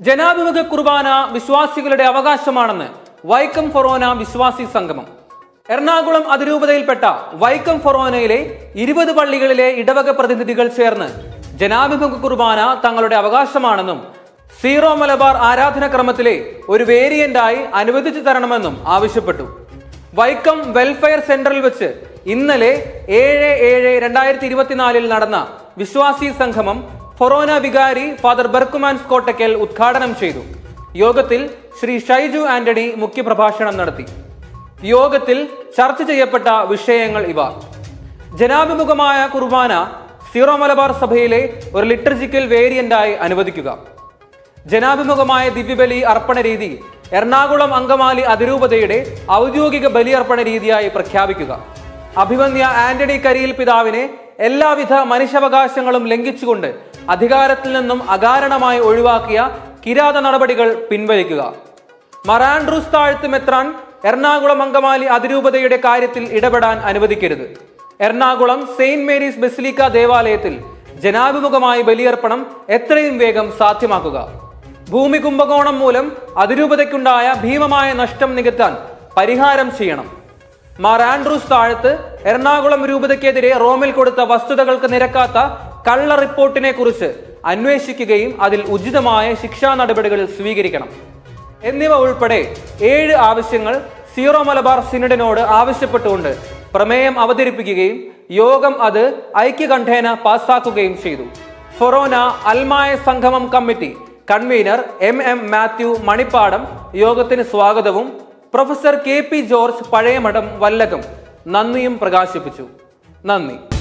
ജനാഭിമുഖ കുർബാന വിശ്വാസികളുടെ അവകാശമാണെന്ന് വൈക്കം ഫൊറോന വിശ്വാസി സംഗമം. എറണാകുളം അതിരൂപതയിൽപ്പെട്ട വൈക്കം ഫൊറോനയിലെ ഇരുപത് പള്ളികളിലെ ഇടവക പ്രതിനിധികൾ ചേർന്ന് ജനാഭിമുഖ കുർബാന തങ്ങളുടെ അവകാശമാണെന്നും സീറോ മലബാർ ആരാധനക്രമത്തിലെ ഒരു വേരിയന്റായി അനുവദിച്ചു തരണമെന്നും ആവശ്യപ്പെട്ടു. വൈക്കം വെൽഫെയർ സെന്ററിൽ വെച്ച് ഇന്നലെ ഏഴ് ഏഴ് രണ്ടായിരത്തി ഇരുപത്തിനാലിൽ നടന്ന വിശ്വാസി സംഗമം ഫൊറോന വികാരി ഫാദർ ബർക്കുമാൻ സ്കോട്ടക്കൽ ഉദ്ഘാടനം ചെയ്തു. യോഗത്തിൽ ശ്രീ ഷൈജു ആന്റണി മുഖ്യപ്രഭാഷണം നടത്തി. യോഗത്തിൽ ചർച്ച ചെയ്യപ്പെട്ട വിഷയങ്ങൾ ഇവ. ജനാഭിമുഖമായ കുർബാന സീറോ മലബാർ സഭയിലെ ഒരു ലിറ്റർജിക്കൽ വേരിയന്റായി അനുവദിക്കുക. ജനാഭിമുഖമായ ദിവ്യബലി അർപ്പണ രീതി എറണാകുളം അങ്കമാലി അതിരൂപതയുടെ ഔദ്യോഗിക ബലിയർപ്പണ രീതിയായി പ്രഖ്യാപിക്കുക. അഭിമന്യ ആന്റണി കരിയിൽ പിതാവിനെ എല്ലാവിധ മനുഷ്യാവകാശങ്ങളും ലംഘിച്ചുകൊണ്ട് അധികാരത്തിൽ നിന്നും അകാരണമായി ഒഴിവാക്കിയ കിരാത നടപടികൾ പിൻവലിക്കുക. മറാൻഡ്രൂസ് താഴ്ത്ത് മെത്രാൻ എറണാകുളം അങ്കമാലി അതിരൂപതയുടെ കാര്യത്തിൽ ഇടപെടാൻ അനുവദിക്കരുത്. എറണാകുളം സെയിന്റ് മേരീസ് ബസിലിക്ക ദേവാലയത്തിൽ ജനാഭിമുഖമായി ബലിയർപ്പണം എത്രയും വേഗം സാധ്യമാക്കുക. ഭൂമി കുംഭകോണം മൂലം അതിരൂപതയ്ക്കുണ്ടായ ഭീമമായ നഷ്ടം നികത്താൻ പരിഹാരം ചെയ്യണം. മാർ ആൻഡ്രൂസ് താഴത്ത് എറണാകുളം രൂപതയ്ക്കെതിരെ റോമിൽ കൊടുത്ത വസ്തുതകൾക്ക് നിരക്കാത്ത കള്ള റിപ്പോർട്ടിനെ കുറിച്ച് അന്വേഷിക്കുകയും അതിൽ ഉചിതമായ ശിക്ഷാ നടപടികൾ സ്വീകരിക്കണം. എന്നിവ ഉൾപ്പെടെ ഏഴ് ആവശ്യങ്ങൾ സീറോ മലബാർ സിനഡിനോട് ആവശ്യപ്പെട്ടുകൊണ്ട് പ്രമേയം അവതരിപ്പിക്കുകയും യോഗം അത് ഐക്യകണ്ഠേന പാസാക്കുകയും ചെയ്തു. ഫൊറോന അൽമായ സംഗമം committee convener M M Mathew Manippadam യോഗത്തിന് സ്വാഗതവും professor K P George Pazhayamadam Vallakam നന്ദിയും പ്രകാശിപ്പിച്ചു. നന്ദി.